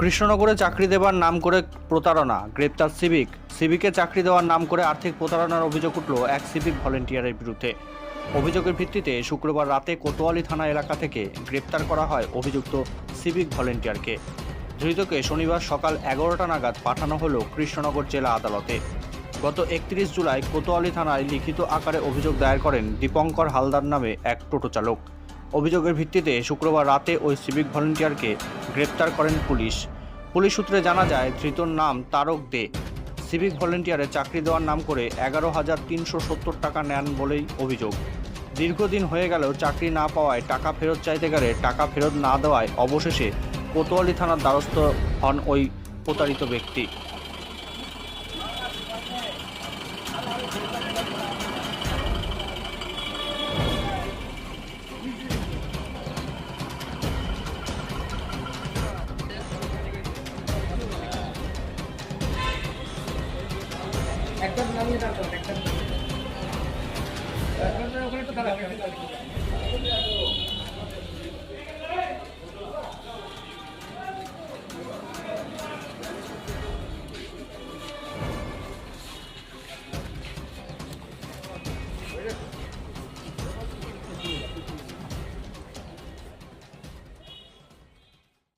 কৃষ্ণনগরে চাকরি দেওয়ার নাম করে প্রতারণা, গ্রেপ্তার সিভিক। সিভিকে চাকরি দেওয়ার নাম করে আর্থিক প্রতারণার অভিযোগ উঠল এক সিভিক ভলেন্টিয়ারের বিরুদ্ধে। অভিযোগের ভিত্তিতে শুক্রবার রাতে কোতোয়ালি থানা এলাকা থেকে গ্রেপ্তার করা হয় অভিযুক্ত সিভিক ভলেন্টিয়ারকে। ধৃতকে শনিবার সকাল এগারোটা নাগাদ পাঠানো হলো কৃষ্ণনগর জেলা আদালতে। গত একত্রিশ জুলাই কোতোয়ালি থানায় লিখিত আকারে অভিযোগ দায়ের করেন দীপঙ্কর হালদার নামে এক টোটো চালক। অভিযোগের ভিত্তিতে শুক্রবার রাতে ওই সিভিক ভলেন্টিয়ারকে গ্রেপ্তার করেন পুলিশ। পুলিশ সূত্রে জানা যায়, ধৃতর নাম তারক দে। সিভিক ভলেন্টিয়ারে চাকরি দেওয়ার নাম করে এগারো হাজার তিনশো সত্তর টাকা নেন বলেই অভিযোগ। দীর্ঘদিন হয়ে গেলেও চাকরি না পাওয়ায় টাকা ফেরত চাইতে গেলে টাকা ফেরত না দেওয়ায় অবশেষে কোতোয়ালি থানার দ্বারস্থ হন ওই প্রতারিত ব্যক্তি। একদম নামিয়ে দাও একদম ওখানে তো দাঁড়াবে